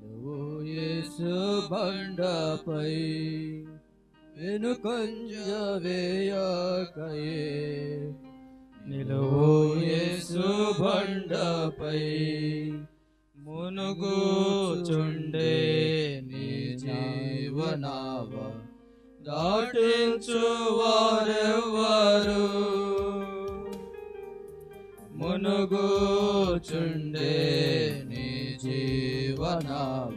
నిలువు యేసు బండపై వెనుకొంజ వేయకయే నిలువు యేసు బండపై మునుగుచుండే నీ జీవనావ దాటించు వారెవ్వరు మునుగుచుండే జీవనావ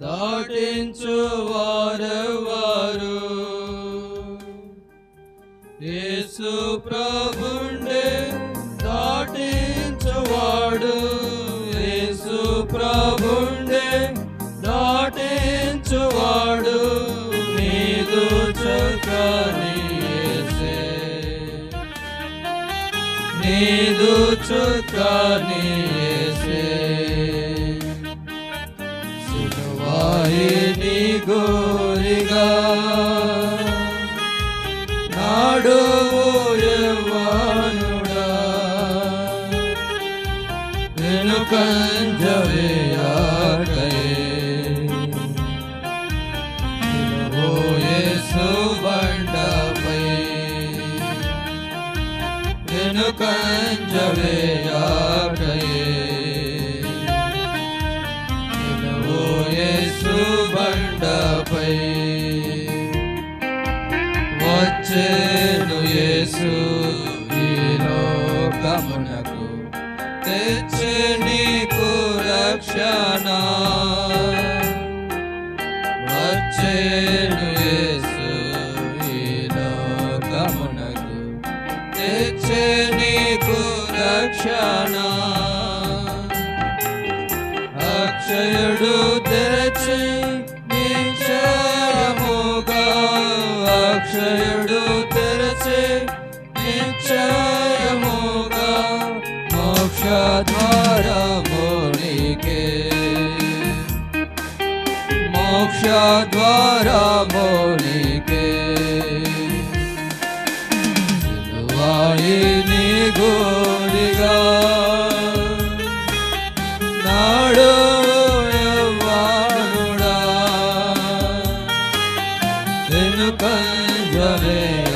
దాటించు వారెవ్వరు యేసు ప్రభుండే దాటించువాడు. యేసు ప్రభుండే దాటించువాడు. నీదు చక్కని నీదు చక్కని యేసే. నీ గోరిగా నాడు యవ్వానుడా. వెనుకంజవే లోకమునకు తెచ్చే నీకు రక్షణ వచ్చేను యేసు ఈ లోకమునకు తెచ్చే నీకు రక్షణ అక్షయుడు మోక్ష ద్వారమునికే మోక్ష ద్వారమునికే సిలువాయి నీ గోరిగా నాడు యవ్వానుడా వెనుకంజవే ఆకయే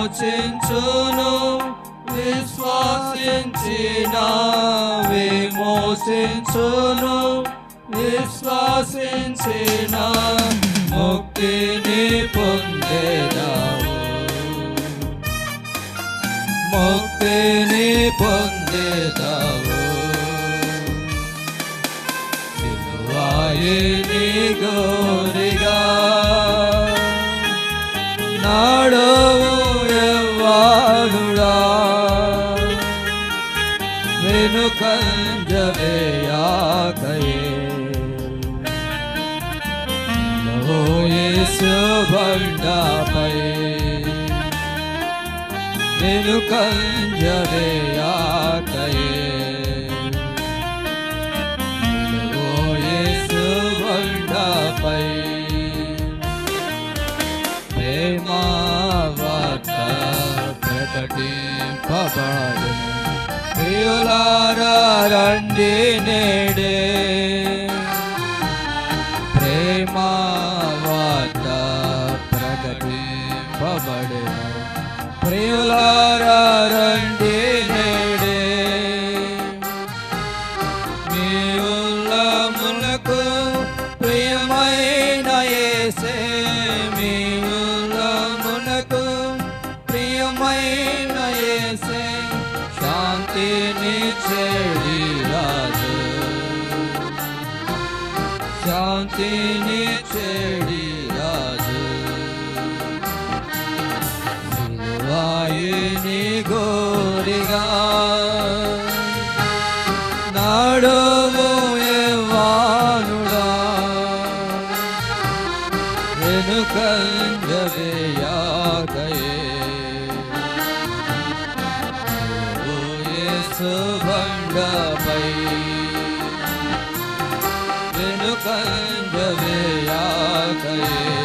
విమోచించును విశ్వాసించిన విమోచించును విశ్వాసించిన ముక్తిని పొందేదావు. ముక్తిని పొందేదావు. సిలువాయి నీ వెనుకంజవేయాకయే నవో యేసు బండపై వెనుకంజవేయాకయే నవో యేసు బండపై ప్రేమావార్త ప్రకటింపబడును ప్రియులారా రండి నేడే. ప్రేమావార్త ప్రకటింపబడును. ప్రియులారా రండి శాంతిని చెడి రాజు శాంతిని చెడి రాజు సిలువాయిని గోరిగా నాడుము ఎవ్వానుడా వెనుకంజవేయాకయే